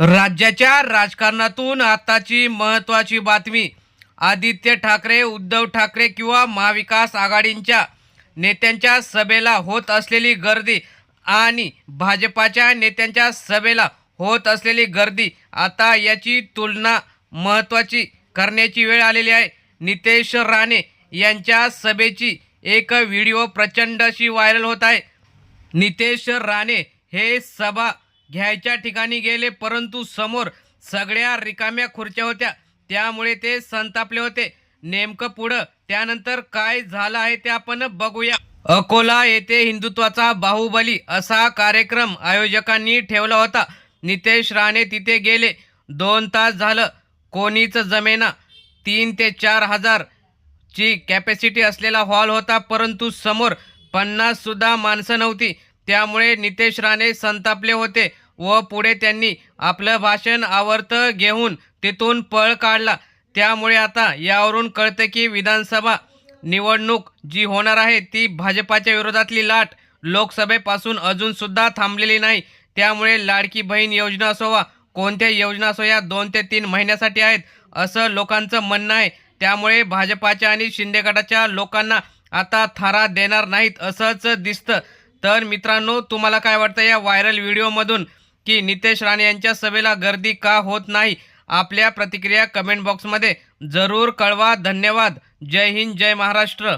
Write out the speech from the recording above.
राज्याच्या राजकारणातून आताची महत्त्वाची बातमी. आदित्य ठाकरे उद्धव ठाकरे किंवा महाविकास आघाडींच्या नेत्यांच्या सभेला होत असलेली गर्दी आणि भाजपाच्या नेत्यांच्या सभेला होत असलेली गर्दी आता याची तुलना महत्त्वाची करण्याची वेळ आलेली आहे. नितेश राणे यांच्या सभेची एक व्हिडिओ प्रचंड अशी व्हायरल होत आहे. नितेश राणे हे सभा घ्यायच्या ठिकाणी गेले परंतु समोर सगळ्या रिकाम्या खुर्च्या होत्या. त्यामुळे ते संतापले होते. नेमकं पुढं त्यानंतर काय झालं आहे ते आपण बघूया. अकोला येथे हिंदुत्वाचा बाहुबली असा कार्यक्रम आयोजकांनी ठेवला होता. नितेश राणे तिथे गेले. दोन तास झालं. कोणीच जमेना. तीन ते चार हजार ची कॅपॅसिटी असलेला हॉल होता परंतु समोर पन्नास सुद्धा माणसं नव्हती. त्यामुळे नितेश राणे संतापले होते. व पुढे त्यांनी आपलं भाषण आवर्त घेऊन तिथून पळ काढला. त्यामुळे आता यावरून कळतं की विधानसभा निवडणूक जी होणार आहे ती भाजपाच्या विरोधातली लाट लोकसभेपासून अजूनसुद्धा थांबलेली नाही. त्यामुळे लाडकी बहीण योजना असो वा कोणत्या योजना असो या दोन ते तीन महिन्यासाठी आहेत असं लोकांचं म्हणणं आहे. त्यामुळे भाजपाच्या आणि शिंदे गटाच्या लोकांना आता थारा देणार नाहीत असंच दिसतं. तर मित्रांनो तुम्हाला काय वाटतं या व्हायरल व्हिडिओमधून? की नितेश राणे यांच्या सभेला गर्दी का होत नाही आपल्या प्रतिक्रिया कमेंट बॉक्समध्ये जरूर कळवा. धन्यवाद. जय हिंद जय महाराष्ट्र.